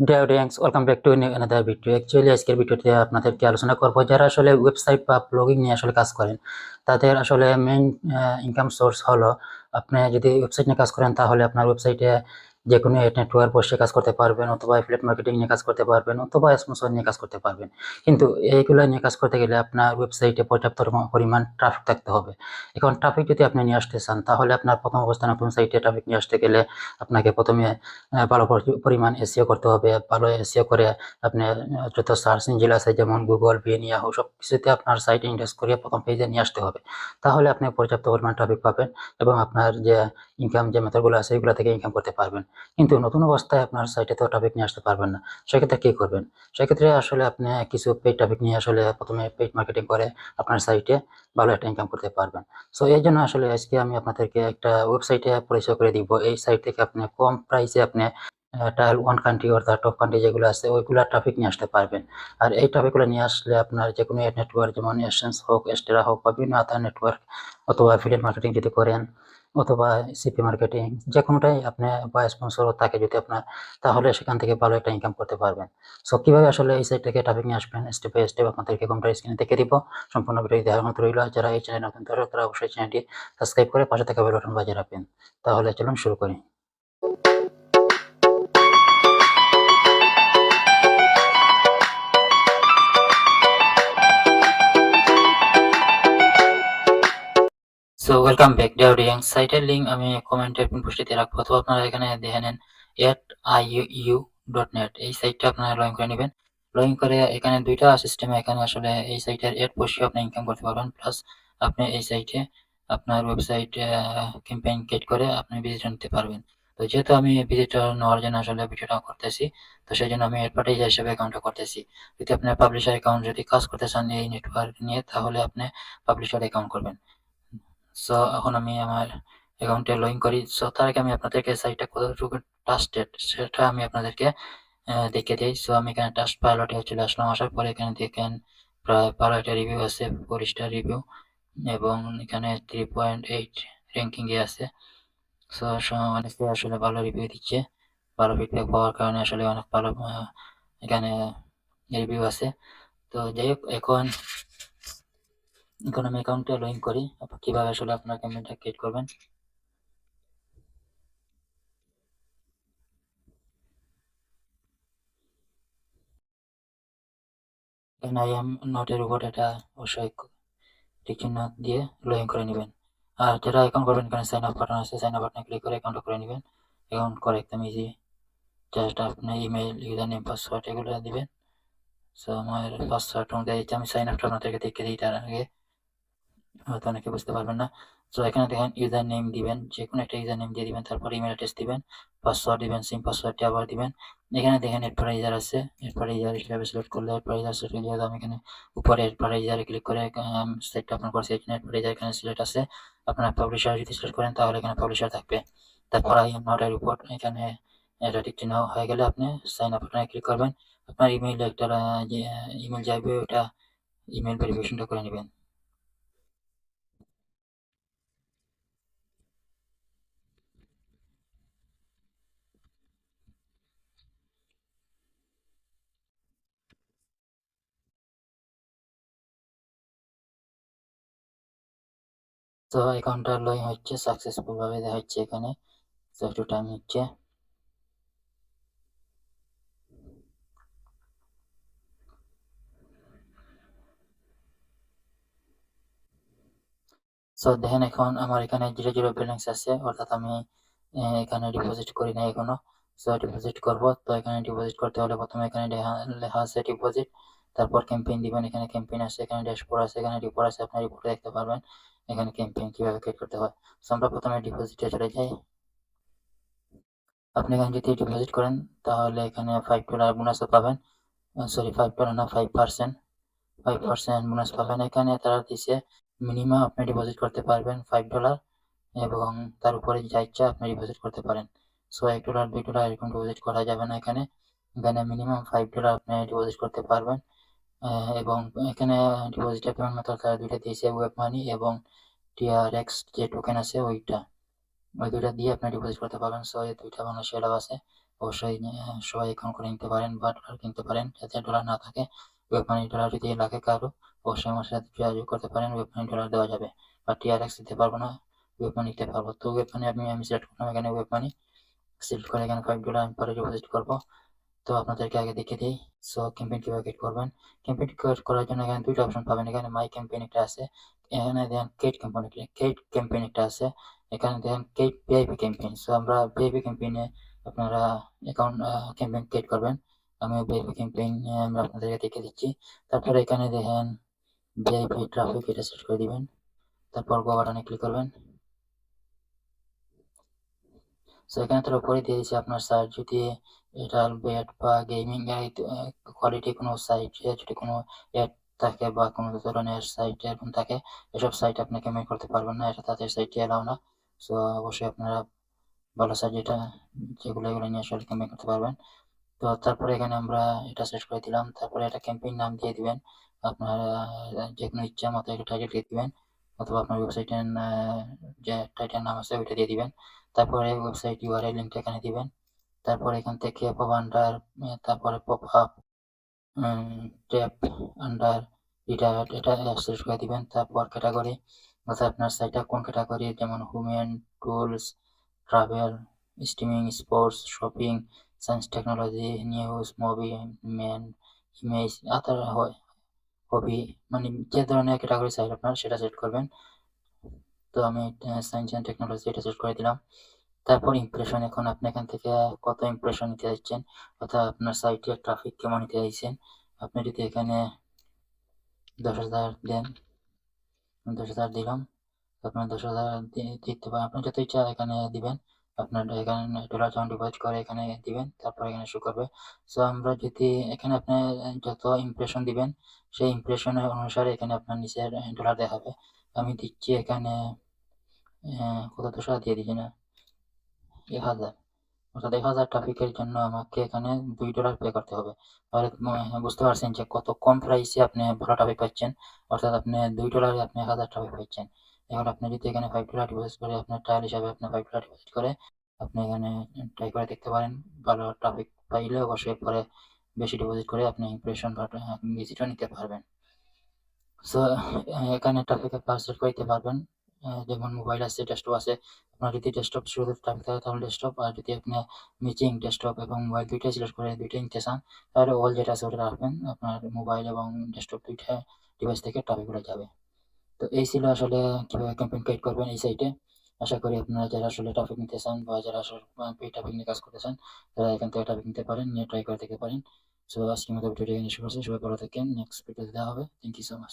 Dear audience welcome back to new video actually আজকের ভিডিওতে আপনাদেরকে আলোচনা করব যারা আসলে ওয়েবসাইট বা ব্লগিং নিয়ে আসলে কাজ করেন, তাদের আসলে মেইন ইনকাম সোর্স হলো আপনি যদি ওয়েবসাইট নিয়ে কাজ করেন তাহলে আপনার ওয়েবসাইটে যে কোনো নেটওয়ার্ক বসে কাজ করতে পারবেন অথবা অ্যাফিলিয়েট মার্কেটিং নিয়ে কাজ করতে পারবেন অথবা স্পন্সর নিয়ে কাজ করতে পারবেন। কিন্তু এইগুলো নিয়ে কাজ করতে গেলে আপনার ওয়েবসাইটে পর্যাপ্ত পরিমাণ ট্রাফিক থাকতে হবে। এখন ট্রাফিক যদি আপনি নিয়ে আসতে চান, তাহলে আপনার প্রথম অবস্থায় নতুন সাইটে ট্রাফিক নিয়ে আসতে গেলে আপনাকে প্রথমে ভালো পরিমাণ এসিও করতে হবে। ভালো এসিও করে আপনি যত সার্চ ইঞ্জিন আছে যেমন গুগল বিএন ইয়াহু সব কিছুতে আপনার সাইট ইন্ডেক্স করে প্রথম পেজে নিয়ে আসতে হবে। তাহলে আপনি পর্যাপ্ত পরিমাণ ট্রাফিক পাবেন এবং আপনার যে ইনকাম যে মেথডগুলো আছে, এগুলো থেকে ইনকাম করতে পারবেন। কিন্তু নতুন অবস্থায় আপনার সাইটে তো ট্রাফিক নিয়ে আসতে পারবেন না। সেক্ষেত্রে কী করবেন? সেক্ষেত্রে আসলে আপনি কিছু পেইড ট্রাফিক নিয়ে আসলে প্রথমে পেইড মার্কেটিং করে আপনার সাইটে ভালো একটা ইনকাম করতে পারবেন। সো এই জন্য আসলে আজকে আমি আপনাদেরকে একটা ওয়েবসাইটে পরিচয় করে দিব। এই সাইট থেকে আপনি কম প্রাইসে আপনি টাইল ওয়ান কান্ট্রি অর্থাৎ টপ কান্ট্রি যেগুলো আছে, ওইগুলা ট্রাফিক নিয়ে আসতে পারবেন। আর এই ট্রাফিকগুলো নিয়ে আসলে আপনার যে কোনো নেটওয়ার্ক যেমন এসেন্স হোক এস্টেরা হোক বা বিভিন্ন আদার নেটওয়ার্ক অথবা অ্যাফিলিয়েট মার্কেটিং যদি করেন অথবা সিপি মার্কেটিং যে কোনোটাই আপনি বা স্পন্সর থাকে যদি আপনার, তাহলে সেখান থেকে ভালো একটা ইনকাম করতে পারবেন। সো কীভাবে আসলে এই সাইট থেকে ট্রাফিক নিয়ে আসবেন? স্টেপ বাই স্টেপ আপনাদেরকে কম্পিউটার স্ক্রিনে দেখে দিব। সম্পূর্ণ ভিডিও দেওয়ার মতো রইল। যারা এই চ্যানেল নতুন তারা অবশ্যই চ্যানেলটি সাবস্ক্রাইব করে পাশে থাকা বেল বাজিয়ে রাখবেন। তাহলে চলুন শুরু করি। So welcome back dear audience সাইটের লিংক আমি পোস্টে দিয়ে রাখব অথবা আপনারা এখানে দেখে নেন at I U dot net এই সাইটটা আপনারা লগ করে নেবেন লগ করে এখানে দুইটা সিস্টেমে এখানে আসলে এই সাইটের এড বসিয়ে আপনি ইনকাম করতে পারবেন প্লাস আপনি এই সাইটে আপনার ওয়েবসাইট ক্যাম্পেইন ক্রিয়েট করে আপনি ভিজিটর নিতে পারবেন তো যেহেতু আমি ভিজিটর নেওয়ার জন্য আসলে ভিডিওটা করতেছি, তো সেই জন্য আমি অ্যাডভার্টাইজার হিসেবে অ্যাকাউন্টটা করতেছি। যদি আপনি পাবলিশার অ্যাকাউন্ট যদি কাজ করতে চান এই নেটওয়ার্ক নিয়ে, তাহলে আপনি পাবলিশার অ্যাকাউন্ট করবেন। সো এখন আমি আমার অ্যাকাউন্টে লগ ইন করি। সো তার আগে আমি আপনাদেরকে সাইটটা কতটুকু ট্রাস্টেড সেটা আমি আপনাদেরকে দেখিয়ে দিই। সো আমি এখানে ট্রাস্ট পাইলটে চলে আসলাম। আসার পরে এখানে দেখেন, প্রায় একটা রিভিউ আছে ফোর স্টার রিভিউ এবং এখানে থ্রি পয়েন্ট এইট র্যাঙ্কিং এ আছে। সো অনেকে আসলে ভালো রিভিউ দিচ্ছে। ভালো ফিডব্যাক পাওয়ার কারণে আসলে অনেক ভালো এখানে রিভিউ আছে। তো যাই হোক, এখন আমি অ্যাকাউন্টে ইন করি। কীভাবে আসলে আপনার ক্যামেরাটা ক্রিয়েট করবেন? এখানে আই এম নোটের উপর এটা অবশ্যই চিহ্ন দিয়ে লগ ইন করে নেবেন। আর যারা অ্যাকাউন্ট করবেন, এখানে সাইন আপ বাটন আছে সাইন আপ বাটনে ক্লিক করে অ্যাকাউন্ট করে নেবেন। অ্যাকাউন্ট করে একদম ইজি জাস্ট আপনি ইমেল ইউজার নেম পাসওয়ার্ড এগুলো দিবেন। সো আমার পাসওয়ার্ড অনুযায়ী আমি সাইন আপটা আপনাদেরকে দেখে দিই, তার আগে হয়তো অনেকে বুঝতে পারবেন না। তো এখানে দেখেন ইউজার নেম দিবেন যে কোনো একটা ইউজার নেম দিয়ে দিবেন, তারপর ইমেল অ্যাড্রেস দিবেন পাসওয়ার্ড দিবেন সিম পাসওয়ার্ডটি আবার দিবেন। এখানে দেখেন অ্যাডভার্টাইজার আছে অ্যাডভার্টাইজার হিসাবে সিলেক্ট করলে অ্যাডভার্টাইজার সিলেক্ট করলে আমি এখানে উপরে অ্যাডভার্টাইজারে ক্লিক করে সাইটটা আপনার করছি, এখানে অ্যাডভার্টাইজার এখানে সিলেক্ট আছে। আপনার পাবলিশার যদি সিলেক্ট করেন, তাহলে এখানে পাবলিশার থাকবে। তারপর আই এম নট রিপোর্ট এখানে এটা ঠিক হয়ে গেলে আপনি সাইন আপ বাটনে ক্লিক করবেন। আপনার ইমেইল একটা ইমেল যাবে ওটা ইমেল ভেরিফিকেশনটা করে নেবেন। তো অ্যাকাউন্টটা ইন হচ্ছে সাকসেসফুল ভাবে দেখাচ্ছে এখানে। তো একটু টাইম নিচ্ছে। সো দেখেন এখন আমার এখানে জিরো জিরো ব্যালেন্স আছে, অর্থাৎ আমি এখানে ডিপোজিট করি নাই এখনও। সো ডিপোজিট করব। তো এখানে ডিপোজিট করতে হলে প্রথমে এখানে লেখা আছে ডিপোজিট তারপর ক্যাম্পেইন দিবেন, এখানে ক্যাম্পেইন আছে, এখানে ড্যাশবোর্ড আছে, এখানে রিপোর্ট আছে, আপনার রিপোর্টে দেখতে পারবেন। এখানে ক্যাম্পেইন কীভাবে ক্রিয়েট করতে হয় সো আমরা প্রথমে ডিপোজিটে চলে যাই। আপনি এখানে যদি ডিপোজিট করেন, তাহলে এখানে ফাইভ ডলার বোনাসও পাবেন। সরি ফাইভ ডলার না five percent five percent bonus পাবেন এখানে। তারা দিছে মিনিমাম আপনি ডিপোজিট করতে পারবেন ফাইভ ডলার এবং তার উপরে যা ইচ্ছা আপনি ডিপোজিট করতে পারেন। সো এক ডলার দুই ডলার এরকম ডিপোজিট করা যাবে না এখানে। এখানে মিনিমাম ফাইভ ডলার আপনি ডিপোজিট করতে পারবেন। এবং এখানে ডিপোজিটের পেমেন্ট মেথড তারা দুইটা দিয়েছে ওয়েব মানি এবং টিআরএক্স যে টোকেন আছে ওইটা। ওই দুইটা দিয়ে আপনি ডিপোজিট করতে পারবেন। সো এই দুইটা বাংলাদেশি এলাও আছে। অবশ্যই সবাই অ্যাকাউন্ট করে নিতে পারেন বা ডলার কিনতে পারেন। যাতে ডলার না থাকে ওয়েব মানি ডলার যদি লাগে কারও, অবশ্যই আমার সাথে যোগাযোগ করতে পারেন। ওয়েব মানি ডলার দেওয়া যাবে। বা টিআরএক্স দিতে পারব না ওয়েব মানি দিতে পারব। তো ওয়েব মানি আমি আমি সিলেক্ট করলাম এখানে ওয়েব মানি সিলেক্ট করে এখানে ফাইভ ডলার আমি পরে ডিপোজিট করব। তো আপনাদেরকে আগে দেখে দিই। সো ক্যাম্পেইন কীভাবে ক্রিয়েট করবেন? ক্যাম্পেইন ক্রিয়েট করার জন্য এখানে দুইটা অপশন পাবেন। এখানে মাই ক্যাম্পেইন একটা আছে, এখানে দেখেন কেট ক্যাম্পেইন কেট ক্যাম্পেইন একটা আছে, এখানে দেখেন কেট ভিআইপি ক্যাম্পেইন সো আমরা ভিআইপি ক্যাম্পেইনে আপনারা অ্যাকাউন্ট ক্যাম্পেইন ক্রিয়েট করবেন। আমি ভিআইপি ক্যাম্পেইন আমরা আপনাদেরকে দেখে দিচ্ছি। তারপরে এখানে দেখেন ভিআইপি ট্রাফিক এটা সেট করে দিবেন। তারপর গো বাটনে ক্লিক করবেন। সো এখানে তার উপরে দিয়ে দিচ্ছি আপনার সাইট যদি এটা বেড বা গেমিং কোয়ালিটি কোনো সাইট যদি কোনো অ্যাড থাকে বা কোনো ধরনের সাইট এরকম থাকে, এসব সাইট আপনি পেমেন্ট করতে পারবেন না, এটা তাদের সাইটে এলাও না। সো অবশ্যই আপনারা ভালো সাইট যেটা, যেগুলো এগুলো নিয়ে আসলে পেমেন্ট করতে পারবেন। তো তারপরে এখানে আমরা এটা সেট করে দিলাম, তারপরে এটা ক্যাম্পেইন নাম দিয়ে দিবেন। আপনার যে কোনো ইচ্ছা মতো একটা টাইটেল দিয়ে দিবেন, অথবা আপনার ওয়েবসাইটের যে টাইটেল নাম আছে ওইটা দিয়ে দিবেন। তারপরে ওয়েবসাইট ইউআরএল লিঙ্কটা এখানে দিবেন। তারপর এখান থেকে পপ আন্ডার তারপরে পপ আপ ট্যাপ আন্ডার এটা এটা সিলেক্ট করে দিবেন। তারপর ক্যাটাগরি অর্থাৎ আপনার সাইটটা কোন ক্যাটাগরি যেমন হুমেন tools travel streaming sports shopping science technology news movie man image other হয় হবি মানে যে ধরনের ক্যাটাগরি সাইট আপনার, সেটা সেট করবেন। তো আমি সায়েন্স অ্যান্ড টেকনোলজি এটা সিলেক্ট করে দিলাম। তারপর ইমপ্রেশন এখন আপনি এখান থেকে কত ইমপ্রেশন নিতে চাইছেন অর্থাৎ আপনার সাইটের ট্রাফিক কেমন নিতে চাইছেন আপনি যদি এখানে দশ হাজার দেন, দশ হাজার দিলাম আপনার দশ হাজার দিতে পারেন আপনি যত ইচ্ছা এখানে দিবেন আপনার এখানে ডলার যখন ডিপোজিট করে এখানে দিবেন, তারপর এখানে শো করবে। সো আমরা যদি এখানে আপনি যত ইমপ্রেশন দিবেন, সেই ইমপ্রেশনের অনুসারে এখানে আপনার নিচের ডলার দেখাবে। আমি দিচ্ছি এখানে কত দশ দিয়ে দিচ্ছি না? এক হাজার। অর্থাৎ এক হাজার ট্রাফিকের জন্য আমাকে এখানে দুই ডলার পে করতে হবে। তাহলে বুঝতে পারছেন যে কত কম প্রাইসে আপনি ভালো ট্রাফিক পাচ্ছেন। অর্থাৎ আপনি দুই ডলারে আপনি এক হাজার ট্রাফিক পাচ্ছেন। এখন আপনি যদি এখানে ফাইভ ডলার ডিপোজিট করে আপনার ট্রায়াল হিসাবে আপনি ফাইভ ডলার ডিপোজিট করে আপনি এখানে ট্রাই করে দেখতে পারেন। ভালো ট্রাফিক পাইলে অবশ্যই পরে বেশি ডিপোজিট করে আপনি ইমপ্রেশন বা ভিজিটও নিতে পারবেন। সো এখানে ট্রাফিকে পার্সেল করতে পারবেন। যেমন মোবাইল আছে ডেস্কটপ আছে। আপনার যদি ডেস্কটপ শুরুতে ট্রাফিক থাকে তাহলে ডেস্কটপ আর যদি আপনি মিচিং ডেস্কটপ এবং মোবাইল দুইটাই সিলেক্ট করে দুইটাই নিতে চান, তাহলে অল যেটা আছে ওটা রাখবেন। আপনার মোবাইল এবং ডেস্কটপ দুইটা ডিভাইস থেকে ট্রাফিক ট্রাফিকগুলো যাবে। তো এই ছিল আসলে কীভাবে ক্যাম্পেইন ক্রিয়েট করবেন এই সাইটে আশা করি আপনারা যারা আসলে টপিক নিতে চান বা যারা আসলে ট্রাফিক নিয়ে কাজ করতে চান, তারা এখান থেকে টপিক নিতে পারেন, নিয়ে ট্রাই করে দেখতে পারেন। সো আজকের মতো ভিডিওটি এখানে শুরু করছি। সবাই ভালো থাকেন। নেক্সট ভিডিওতে দেওয়া হবে। Thank you so much